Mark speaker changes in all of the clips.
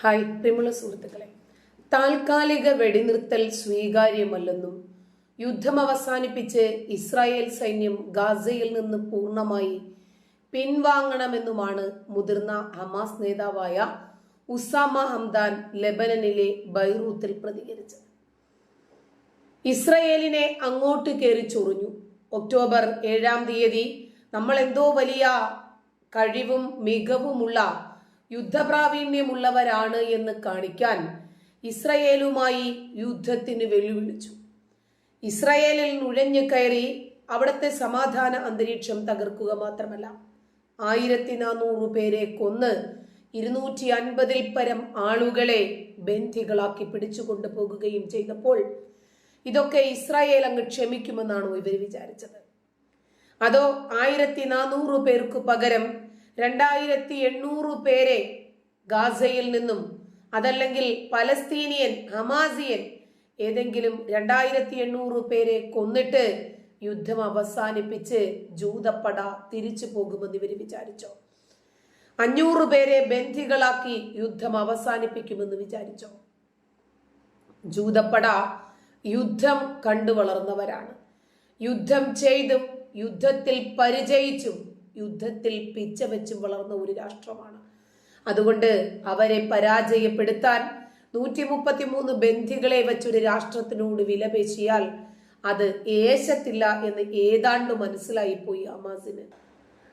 Speaker 1: Hi പ്രിയമുള്ള സുഹൃത്തുക്കളെ. താൽക്കാലിക വെടിനിർത്തൽ സ്വീകാര്യമല്ലെന്നും യുദ്ധം അവസാനിപ്പിച്ച് ഇസ്രായേൽ സൈന്യം ഗാസയിൽ നിന്ന് പൂർണമായി പിൻവാങ്ങണമെന്നുമാണ് മുതിർന്ന ഹമാസ് നേതാവായ ഉസാമ ഹംദാൻ ലെബനനിലെ ബൈറൂത്തിൽ പ്രതികരിച്ചത്. ഇസ്രയേലിനെ അങ്ങോട്ട് കയറി ചൊറിഞ്ഞു. ഒക്ടോബർ ഏഴാം തീയതി നമ്മൾ എന്തോ വലിയ കഴിവും മികവുമുള്ള യുദ്ധപ്രാവീണ്യമുള്ളവരാണ് എന്ന് കാണിക്കാൻ ഇസ്രയേലുമായി യുദ്ധത്തിന് വെല്ലുവിളിച്ചു. ഇസ്രയേലിൽ നുഴഞ്ഞു കയറി അവിടുത്തെ സമാധാന അന്തരീക്ഷം തകർക്കുക മാത്രമല്ല ആയിരത്തി നാനൂറ് പേരെ കൊന്ന് ഇരുന്നൂറ്റി അൻപതിൽ പരം ആളുകളെ ബന്ധികളാക്കി പിടിച്ചു കൊണ്ടുപോകുകയും ചെയ്തപ്പോൾ ഇതൊക്കെ ഇസ്രായേൽ അങ്ങ് ക്ഷമിക്കുമെന്നാണോ ഇവർ വിചാരിച്ചത്? അതോ ആയിരത്തി നാനൂറ് പേർക്ക് പകരം രണ്ടായിരത്തി എണ്ണൂറ് പേരെ ഗാസയിൽ നിന്നും അതല്ലെങ്കിൽ പലസ്തീനിയൻ ഹമാസിയൻ ഏതെങ്കിലും രണ്ടായിരത്തി എണ്ണൂറ് പേരെ കൊന്നിട്ട് യുദ്ധം അവസാനിപ്പിച്ച് ജൂതപ്പട തിരിച്ചു പോകുമെന്ന് ഇവർ വിചാരിച്ചോ? അഞ്ഞൂറ് പേരെ ബന്ധികളാക്കി യുദ്ധം അവസാനിപ്പിക്കുമെന്ന് വിചാരിച്ചോ? ജൂതപ്പട യുദ്ധം കണ്ടു വളർന്നവരാണ് യുദ്ധം ചെയ്തും യുദ്ധത്തിൽ പരിചയിച്ചും യുദ്ധത്തിൽ പിച്ച വെച്ചും വളർന്ന ഒരു രാഷ്ട്രമാണ്. അതുകൊണ്ട് അവരെ പരാജയപ്പെടുത്താൻ നൂറ്റി മുപ്പത്തി മൂന്ന് ബന്ധികളെ വെച്ചൊരു രാഷ്ട്രത്തിനോട് വിലപേശിയാൽ അത് ഏശത്തില്ല എന്ന് ഏതാണ്ട് മനസ്സിലായി പോയി ഹമാസിന്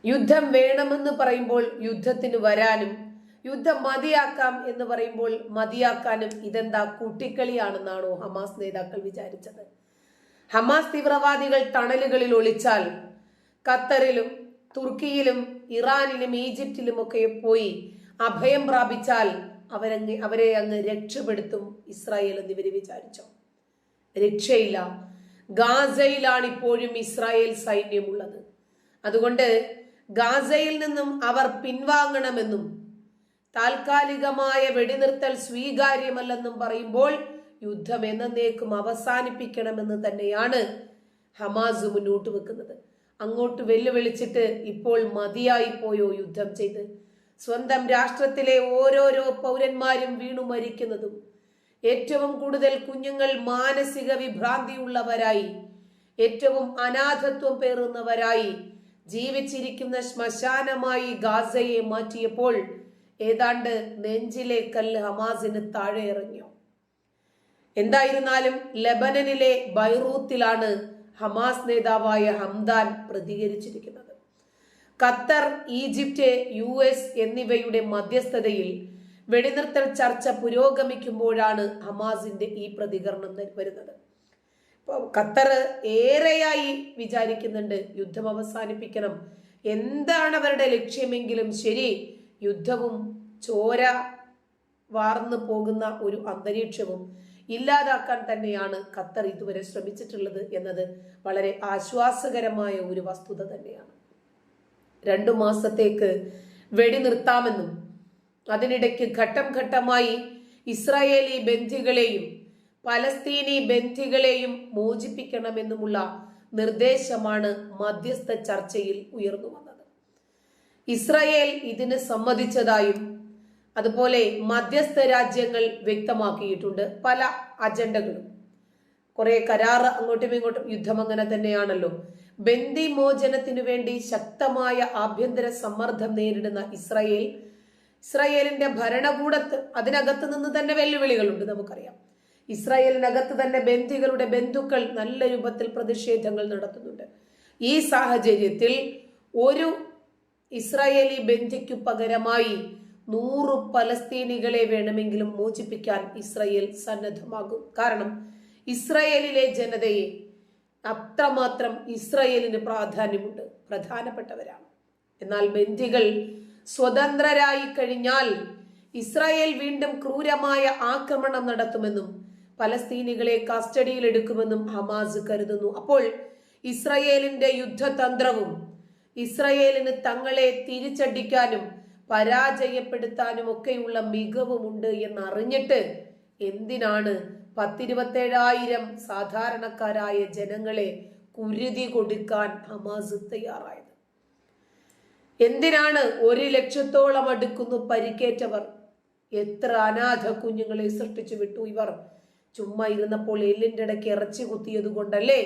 Speaker 1: യുദ്ധം വേണമെന്ന് പറയുമ്പോൾ യുദ്ധത്തിന് വരാനും യുദ്ധം മതിയാക്കാം എന്ന് പറയുമ്പോൾ മതിയാക്കാനും ഇതെന്താ കുട്ടിക്കളിയാണെന്നാണോ ഹമാസ് നേതാക്കൾ വിചാരിച്ചത്. ഹമാസ് തീവ്രവാദികൾ തണലുകളിൽ ഒളിച്ചാൽ ഖത്തറിലും തുർക്കിയിലും ഇറാനിലും ഈജിപ്തിലും ഒക്കെ പോയി അഭയം പ്രാപിച്ചാൽ അവരങ്ങ് അവരെ അങ്ങ് രക്ഷപ്പെടുത്തും ഇസ്രായേൽ എന്ന് ഇവർ വിചാരിച്ചു. രക്ഷയില്ല. ഗാസയിലാണ് ഇപ്പോഴും ഇസ്രായേൽ സൈന്യമുള്ളത്. അതുകൊണ്ട് ഗാസയിൽ നിന്നും അവർ പിൻവാങ്ങണമെന്നും താൽക്കാലികമായ വെടിനിർത്തൽ സ്വീകാര്യമല്ലെന്നും പറയുമ്പോൾ യുദ്ധം എന്നേക്കും അവസാനിപ്പിക്കണമെന്ന് തന്നെയാണ് ഹമാസ് മുന്നോട്ട് വെക്കുന്നത്. അങ്ങോട്ട് വെല്ലുവിളിച്ചിട്ട് ഇപ്പോൾ മതിയായി പോയോ യുദ്ധം ചെയ്ത്? സ്വന്തം രാഷ്ട്രത്തിലെ ഓരോരോ പൗരന്മാരും വീണു മരിക്കുന്നതും ഏറ്റവും കൂടുതൽ കുഞ്ഞുങ്ങൾ മാനസിക വിഭ്രാന്തിയുള്ളവരായി ഏറ്റവും അനാഥത്വം പേറുന്നവരായി ജീവിച്ചിരിക്കുന്ന ശ്മശാനമായി ഗാസയെ മാറ്റിയപ്പോൾ ഏതാണ്ട് നെഞ്ചിലെ കല്ല് ഹമാസിന് താഴെ ഇറങ്ങിയോ എന്തായിരുന്നാലും ലബനനിലെ ബൈറൂത്തിലാണ് ഹമാസ് നേതാവായ ഹംദാൻ പ്രതികരിച്ചിരിക്കുന്നത്. ഖത്തർ ഈജിപ്റ്റ് യു എസ് എന്നിവയുടെ മധ്യസ്ഥതയിൽ വെടിനിർത്തൽ ചർച്ച പുരോഗമിക്കുമ്പോഴാണ് ഹമാസിന്റെ ഈ പ്രതികരണം വരുന്നത്. ഇപ്പോൾ ഖത്തർ ഏറെയായി വിചാരിക്കുന്നുണ്ട് യുദ്ധം അവസാനിപ്പിക്കണം. എന്താണ് അവരുടെ ലക്ഷ്യമെങ്കിലും ശരി യുദ്ധവും ചോര വാർന്നു പോകുന്ന ഒരു അന്തരീക്ഷവും ഇല്ലാതാക്കാൻ തന്നെയാണ് ഖത്തർ ഇതുവരെ ശ്രമിച്ചിട്ടുള്ളത് എന്നത് വളരെ ആശ്വാസകരമായ ഒരു വസ്തുത തന്നെയാണ്. രണ്ടു മാസത്തേക്ക് വെടി നിർത്താമെന്നും അതിനിടയ്ക്ക് ഘട്ടം ഘട്ടമായി ഇസ്രായേലി ബന്ധികളെയും പലസ്തീനി ബന്ധികളെയും മോചിപ്പിക്കണമെന്നുമുള്ള നിർദ്ദേശമാണ് മധ്യസ്ഥ ചർച്ചയിൽ ഉയർന്നു വന്നത് ഇസ്രായേൽ ഇതിന് സമ്മതിച്ചതായും അതുപോലെ മധ്യസ്ഥ രാജ്യങ്ങൾ വ്യക്തമാക്കിയിട്ടുണ്ട് പല അജണ്ടകളും. കുറെ കരാർ അങ്ങോട്ടും ഇങ്ങോട്ടും യുദ്ധം അങ്ങനെ തന്നെയാണല്ലോ. ബന്ദി മോചനത്തിനു വേണ്ടി ശക്തമായ ആഭ്യന്തര സമ്മർദ്ദം നേരിടുന്ന ഇസ്രയേൽ ഇസ്രയേലിന്റെ ഭരണകൂടത്ത് അതിനകത്ത് നിന്ന് തന്നെ വെല്ലുവിളികളുണ്ട് നമുക്കറിയാം. ഇസ്രായേലിനകത്ത് തന്നെ ബന്ധികളുടെ ബന്ധുക്കൾ നല്ല രൂപത്തിൽ പ്രതിഷേധങ്ങൾ നടത്തുന്നുണ്ട്. ഈ സാഹചര്യത്തിൽ ഒരു ഇസ്രായേലി ബന്ധിക്കു പകരമായി നൂറ് പലസ്തീനികളെ വേണമെങ്കിലും മോചിപ്പിക്കാൻ ഇസ്രയേൽ സന്നദ്ധമാകും. കാരണം ഇസ്രയേലിലെ ജനതയെ അത്രമാത്രം ഇസ്രയേലിന് പ്രാധാന്യമുണ്ട്. പ്രധാനപ്പെട്ടവരാണ്. എന്നാൽ ബന്ധികൾ സ്വതന്ത്രരായി കഴിഞ്ഞാൽ ഇസ്രായേൽ വീണ്ടും ക്രൂരമായ ആക്രമണം നടത്തുമെന്നും പലസ്തീനികളെ കസ്റ്റഡിയിൽ എടുക്കുമെന്നും ഹമാസ് കരുതുന്നു. അപ്പോൾ ഇസ്രയേലിന്റെ യുദ്ധതന്ത്രവും ഇസ്രയേലിന് തങ്ങളെ തിരിച്ചടിക്കാനും പരാജയപ്പെടുത്താനും ഒക്കെയുള്ള മികവുമുണ്ട് എന്നറിഞ്ഞിട്ട് എന്തിനാണ് പത്തിരുപത്തേഴായിരം സാധാരണക്കാരായ ജനങ്ങളെ കുരുതി കൊടുക്കാൻ ഹമാസ് തയ്യാറായത്? എന്തിനാണ് ഒരു ലക്ഷത്തോളം അടുക്കുന്നു പരിക്കേറ്റവർ? എത്ര അനാഥ കുഞ്ഞുങ്ങളെ സൃഷ്ടിച്ചു വിട്ടു ഇവർ? ചുമ്മാ ഇരുന്നപ്പോൾ എല്ലിന്റെ ഇടയ്ക്ക് ഇറച്ചി കുത്തിയത് കൊണ്ടല്ലേ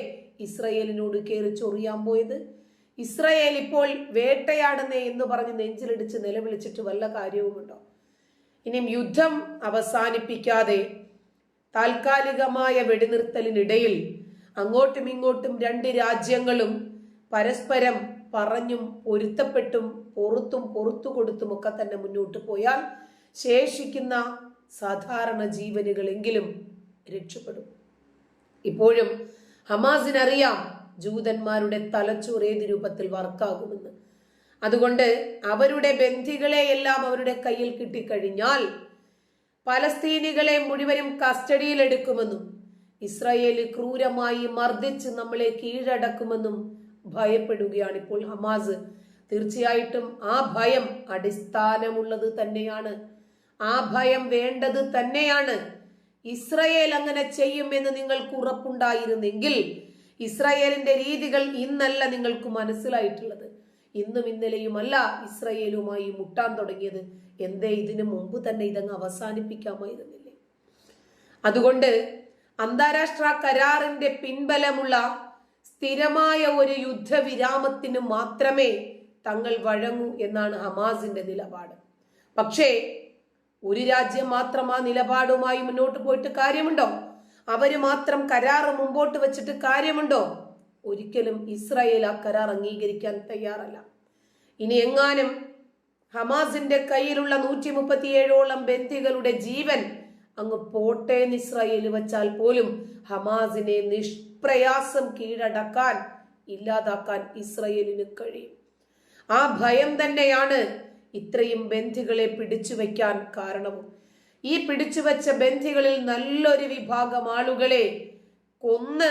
Speaker 1: ഇസ്രയേലിനോട് കയറി ചൊറിയാൻ പോയത്? ഇസ്രയേൽ ഇപ്പോൾ വേട്ടയാടുന്നേ എന്ന് പറഞ്ഞ് നെഞ്ചിലിടിച്ച് നിലവിളിച്ചിട്ട് വല്ല കാര്യവുമുണ്ടോ? ഇനിയും യുദ്ധം അവസാനിപ്പിക്കാതെ താൽക്കാലികമായ വെടിനിർത്തലിനിടയിൽ അങ്ങോട്ടും ഇങ്ങോട്ടും രണ്ട് രാജ്യങ്ങളും പരസ്പരം പറഞ്ഞും പൊരുത്തപ്പെട്ടും പൊറുത്തും പൊറത്തു കൊടുത്തും ഒക്കെ തന്നെ മുന്നോട്ട് പോയാൽ ശേഷിക്കുന്ന സാധാരണ ജീവനുകളെങ്കിലും രക്ഷപ്പെടും. ഇപ്പോഴും ഹമാസിനറിയാം ജൂതന്മാരുടെ തലച്ചോറ് രൂപത്തിൽ വർക്കാകുമെന്ന്. അതുകൊണ്ട് അവരുടെ ബന്ധികളെ എല്ലാം അവരുടെ കയ്യിൽ കിട്ടിക്കഴിഞ്ഞാൽ പലസ്തീനികളെ മുഴുവനും കസ്റ്റഡിയിലെടുക്കുമെന്നും ഇസ്രായേൽ ക്രൂരമായി മർദ്ദിച്ച് നമ്മളെ കീഴടക്കുമെന്നും ഭയപ്പെടുകയാണ് ഇപ്പോൾ ഹമാസ്. തീർച്ചയായിട്ടും ആ ഭയം അടിസ്ഥാനമുള്ളത് തന്നെയാണ്. ആ ഭയം വേണ്ടത് തന്നെയാണ്. ഇസ്രയേൽ അങ്ങനെ ചെയ്യുമെന്ന് നിങ്ങൾക്ക് ഉറപ്പുണ്ടായിരുന്നെങ്കിൽ ഇസ്രായേലിന്റെ രീതികൾ ഇന്നല്ല നിങ്ങൾക്ക് മനസ്സിലായിട്ടുള്ളത്. ഇന്നും ഇന്നലെയുമല്ല ഇസ്രയേലുമായി മുട്ടാൻ തുടങ്ങിയത്. എന്തേ ഇതിനു മുമ്പ് തന്നെ ഇതങ്ങ് അവസാനിപ്പിക്കാമായിരുന്നില്ലേ? അതുകൊണ്ട് അന്താരാഷ്ട്ര കരാറിന്റെ പിൻബലമുള്ള സ്ഥിരമായ ഒരു യുദ്ധവിരാമത്തിന് മാത്രമേ തങ്ങൾ വഴങ്ങൂ എന്നാണ് ഹമാസിന്റെ നിലപാട്. പക്ഷേ ഒരു രാജ്യം മാത്രം ആ നിലപാടുമായി മുന്നോട്ട് പോയിട്ട് കാര്യമുണ്ടോ? അവർ മാത്രം കരാറ് മുമ്പോട്ട് വെച്ചിട്ട് കാര്യമുണ്ടോ? ഒരിക്കലും ഇസ്രായേൽ ആ കരാർ അംഗീകരിക്കാൻ തയ്യാറല്ല. ഇനി എങ്ങാനും ഹമാസിന്റെ കയ്യിലുള്ള നൂറ്റി മുപ്പത്തിയേഴോളം ബന്ധികളുടെ ജീവൻ അങ്ങ് പോട്ടെ ഇസ്രായേൽ വെച്ചാൽ പോലും ഹമാസിനെ നിഷ്പ്രയാസം കീഴടക്കാൻ ഇല്ലാതാക്കാൻ ഇസ്രായേലിന് കഴിയും. ആ ഭയം തന്നെയാണ് ഇത്രയും ബന്ധികളെ പിടിച്ചു വയ്ക്കാൻ കാരണവും. ഈ പിടിച്ചു വച്ച ബന്ധികളിൽ നല്ലൊരു വിഭാഗം ആളുകളെ കൊന്ന്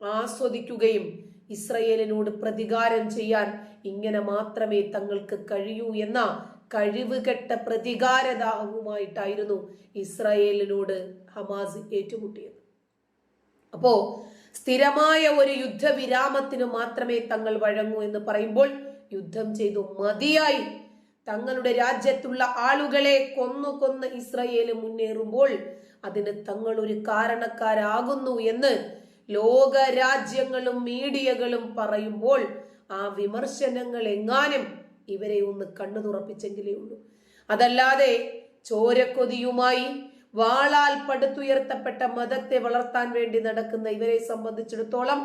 Speaker 1: ആസ്വദിക്കുകയും ഇസ്രയേലിനോട് പ്രതികാരം ചെയ്യാൻ ഇങ്ങനെ മാത്രമേ തങ്ങൾക്ക് കഴിയൂ എന്ന കഴിവുകെട്ട പ്രതികാരദാഹവുമായിട്ടായിരുന്നു ഇസ്രയേലിനോട് ഹമാസ് ഏറ്റുമുട്ടിയത്. അപ്പോ സ്ഥിരമായ ഒരു യുദ്ധവിരാമത്തിന് മാത്രമേ തങ്ങൾ വഴങ്ങൂ എന്ന് പറയുമ്പോൾ യുദ്ധം ചെയ്തു മതിയായി. തങ്ങളുടെ രാജ്യത്തുള്ള ആളുകളെ കൊന്നു കൊന്ന് ഇസ്രയേൽ മുന്നേറുമ്പോൾ അതിന് തങ്ങൾ ഒരു കാരണക്കാരാകുന്നു എന്ന് ലോക രാജ്യങ്ങളും മീഡിയകളും പറയുമ്പോൾ ആ വിമർശനങ്ങൾ എങ്ങാനും ഇവരെ ഒന്ന് കണ്ണു തുറപ്പിച്ചെങ്കിലേ ഉള്ളൂ. അതല്ലാതെ ചോരക്കൊതിയുമായി വാളാൽ പടുത്തുയർത്തപ്പെട്ട മതത്തെ വളർത്താൻ വേണ്ടി നടക്കുന്ന ഇവരെ സംബന്ധിച്ചിടത്തോളം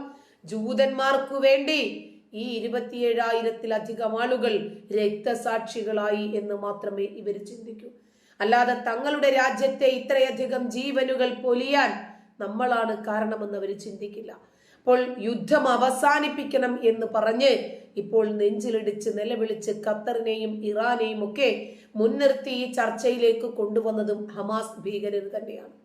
Speaker 1: ജൂതന്മാർക്കു വേണ്ടി ഈ ഇരുപത്തിയേഴായിരത്തിലധികം ആളുകൾ രക്തസാക്ഷികളായി എന്ന് മാത്രമേ ഇവർ ചിന്തിക്കൂ. അല്ലാതെ തങ്ങളുടെ രാജ്യത്തെ ഇത്രയധികം ജീവനുകൾ പൊലിയാൻ നമ്മളാണ് കാരണമെന്ന് അവർ ചിന്തിക്കില്ല. അപ്പോൾ യുദ്ധം അവസാനിപ്പിക്കണം എന്ന് പറഞ്ഞ് ഇപ്പോൾ നെഞ്ചിലിടിച്ച് നിലവിളിച്ച് ഖത്തറിനെയും ഇറാനെയും ഒക്കെ മുൻനിർത്തി ഈ ചർച്ചയിലേക്ക് കൊണ്ടുവന്നതും ഹമാസ് ഭീകരർ തന്നെയാണ്.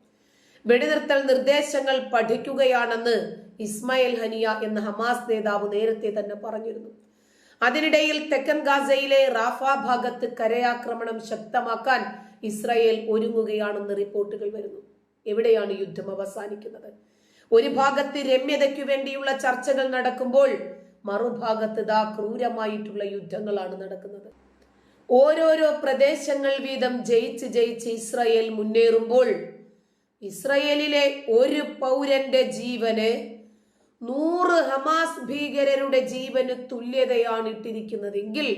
Speaker 1: വെടിനിർത്തൽ നിർദ്ദേശങ്ങൾ പഠിക്കുകയാണെന്ന് ഇസ്മായിൽ ഹനിയ എന്ന ഹമാസ് നേതാവ് നേരത്തെ തന്നെ പറഞ്ഞിരുന്നു. അതിനിടയിൽ തെക്കൻ ഗാസയിലെ റാഫ ഭാഗത്ത് കരയാക്രമണം ശക്തമാക്കാൻ ഇസ്രായേൽ ഒരുങ്ങുകയാണെന്ന് റിപ്പോർട്ടുകൾ വരുന്നു. എവിടെയാണ് യുദ്ധം അവസാനിക്കുന്നത്? ഒരു ഭാഗത്ത് രമ്യതയ്ക്കു വേണ്ടിയുള്ള ചർച്ചകൾ നടക്കുമ്പോൾ മറുഭാഗത്ത് ദാ ക്രൂരമായിട്ടുള്ള യുദ്ധങ്ങളാണ് നടക്കുന്നത്. ഓരോരോ പ്രദേശങ്ങൾ വീതം ജയിച്ച് ജയിച്ച് ഇസ്രായേൽ മുന്നേറുമ്പോൾ ഇസ്രയേലിലെ ഒരു പൗരന്റെ ജീവന് നൂറ് ഹമാസ് ഭീകരരുടെ ജീവന് തുല്യതയാണ് ഇട്ടിരിക്കുന്നതെങ്കിൽ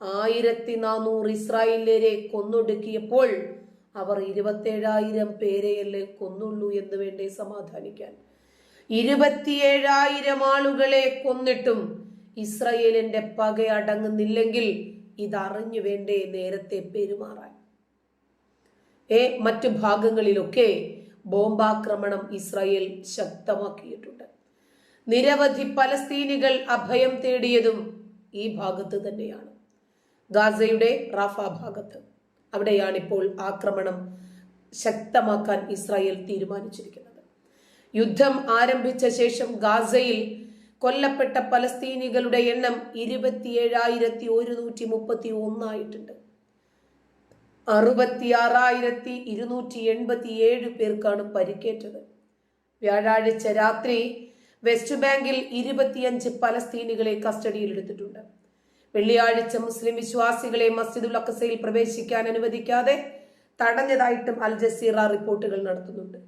Speaker 1: ആയിരത്തി നാനൂറ് ഇസ്രായേലരെ കൊന്നൊടുക്കിയപ്പോൾ അവർ ഇരുപത്തേഴായിരം പേരെയല്ലേ കൊന്നുള്ളൂ എന്ന് വേണ്ടേ സമാധാനിക്കാൻ. ഇരുപത്തിയേഴായിരം ആളുകളെ കൊന്നിട്ടും ഇസ്രയേലിന്റെ പക അടങ്ങുന്നില്ലെങ്കിൽ ഇതറിഞ്ഞു വേണ്ടേ നേരത്തെ പെരുമാറാൻ. മറ്റു ഭാഗങ്ങളിലൊക്കെ ബോംബാക്രമണം ഇസ്രായേൽ ശക്തമാക്കിയിട്ടുണ്ട്. നിരവധി പലസ്തീനികൾ അഭയം തേടിയതും ഈ ഭാഗത്ത് തന്നെയാണ്. ഗാസയുടെ റാഫ ഭാഗത്ത് അവിടെയാണ് ഇപ്പോൾ ആക്രമണം ശക്തമാക്കാൻ ഇസ്രായേൽ തീരുമാനിച്ചിരിക്കുന്നത്. യുദ്ധം ആരംഭിച്ച ശേഷം ഗാസയിൽ കൊല്ലപ്പെട്ട പലസ്തീനികളുടെ എണ്ണം ഇരുപത്തിയേഴായിരത്തി ഒരുന്നൂറ്റി മുപ്പത്തി ഒന്നായിട്ടുണ്ട് അറുപത്തിയാറായിരത്തി ഇരുന്നൂറ്റി എൺപത്തി ഏഴ് പേർക്കാണ് പരിക്കേറ്റത്. വ്യാഴാഴ്ച രാത്രി വെസ്റ്റ് ബാങ്കിൽ ഇരുപത്തിയഞ്ച് പലസ്തീനികളെ കസ്റ്റഡിയിലെടുത്തിട്ടുണ്ട് വെള്ളിയാഴ്ച മുസ്ലിം വിശ്വാസികളെ മസ്ജിദുൽ അക്കസയിൽ പ്രവേശിക്കാൻ അനുവദിക്കാതെ തടഞ്ഞതായിട്ടും അൽ ജസീറ റിപ്പോർട്ടുകൾ നടത്തുന്നുണ്ട്.